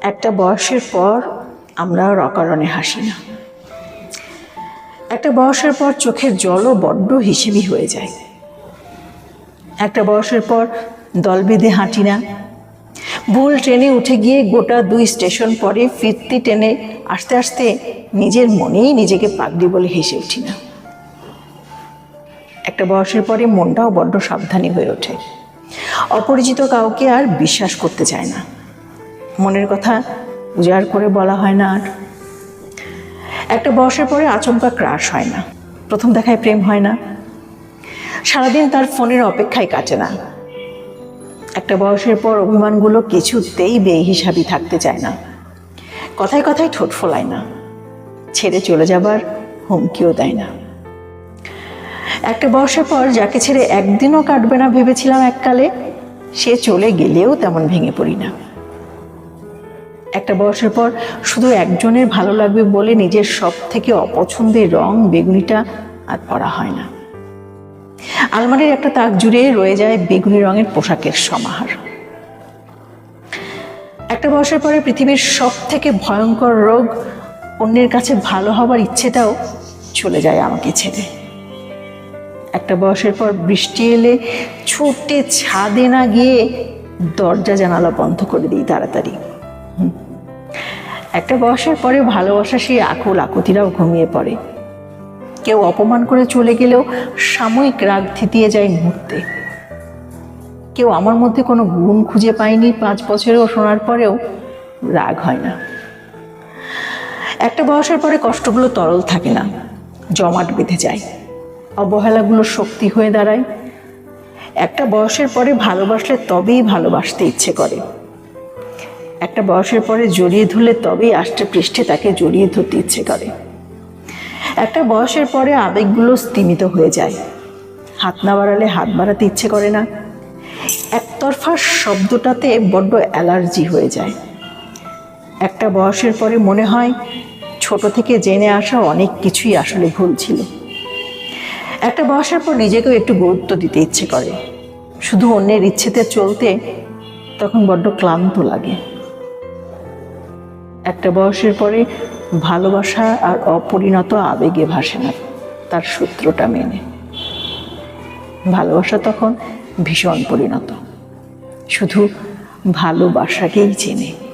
একটা বয়সের পর আমরা আর অকারণে হাসি না। একটা বয়সের পর চোখের জলও বড্ড হিসেবি হয়ে যায়। একটা বয়সের পর দল বেঁধে হাঁটি না। ভুল ট্রেনে উঠে গিয়ে গোটা দুই স্টেশন পরে ফিরতি ট্রেনে আস্তে আস্তে নিজের মনেই নিজেকে পাগড়ি বলে হেসে উঠি না। একটা বয়সের পরে মনটাও বড্ড সাবধানী হয়ে ওঠে। অপরিচিত কাউকে আর বিশ্বাস করতে চায় না। মনের কথা উজাড় করে বলা হয় না আর। একটা বয়সের পরে আচমকা ক্রাশ হয় না। প্রথম দেখায় প্রেম হয় না। সারাদিন তার ফোনের অপেক্ষায় কাটে না। একটা বয়সের পর অভিমানগুলো কিছুতেই বেহিসাবি থাকতে চায় না। কথায় কথায় ঠোঁট ফোলায় না। ছেড়ে চলে যাবার হুমকিও দেয় না। একটা বয়সের পর যাকে ছেড়ে একদিনও কাটবে না ভেবেছিলাম এককালে, সে চলে গেলেও তেমন ভেঙে পড়ি না। একটা বয়সের পর শুধু একজনের ভালো লাগবে বলে নিজের সব থেকে অপছন্দের রং বেগুনিটা আর পরা হয় না। আলমারির একটা তাক জুড়ে রয়ে যায় বেগুনি রঙের পোশাকের সমাহার। একটা বয়সের পরে পৃথিবীর সব থেকে ভয়ঙ্কর রোগ, অন্যের কাছে ভালো হবার ইচ্ছেটাও চলে যায় আমাকে ছেড়ে। একটা বয়সের পর বৃষ্টি এলে ছুটে ছাদে না গিয়ে দরজা জানালা বন্ধ করে দিই তাড়াতাড়ি। একটা বয়সের পরে ভালোবাসা সেই আকুল আকুতিরাও ঘুমিয়ে পড়ে। কেউ অপমান করে চলে গেলেও সাময়িক রাগ থিতিয়ে যায় মুহূর্তে। কেউ আমার মধ্যে কোনো গুণ খুঁজে পায়নি পাঁচ বছরেও, শোনার পরেও রাগ হয় না। একটা বয়সের পরে কষ্টগুলো তরল থাকে না, জমাট বেঁধে যায়। অবহেলাগুলো শক্তি হয়ে দাঁড়ায়। একটা বয়সের পরে ভালোবাসলে তবেই ভালোবাসতে ইচ্ছে করে। একটা বয়সের পরে জড়িয়ে ধরলে তবেই আষ্টে পৃষ্ঠে তাকে জড়িয়ে ধরতে ইচ্ছে করে। একটা বয়সের পরে আবেগগুলো স্তিমিত হয়ে যায়। হাত না বাড়ালে হাত বাড়াতে ইচ্ছে করে না। একতরফা শব্দটাতে বড্ড অ্যালার্জি হয়ে যায়। একটা বয়সের পরে মনে হয় ছোট থেকে জেনে আসা অনেক কিছুই আসলে ভুল ছিল। একটা বয়সের পর নিজেকেও একটু গুরুত্ব দিতে ইচ্ছে করে। শুধু অন্যের ইচ্ছেতে চলতে তখন বড্ড ক্লান্ত লাগে। একটা বয়সের পরে ভালোবাসা আর অপরিণত আবেগে ভাসে না, তার সূত্রটা মেনে। ভালোবাসা তখন ভীষণ পরিণত। শুধু ভালোবাসাকেই চেনে।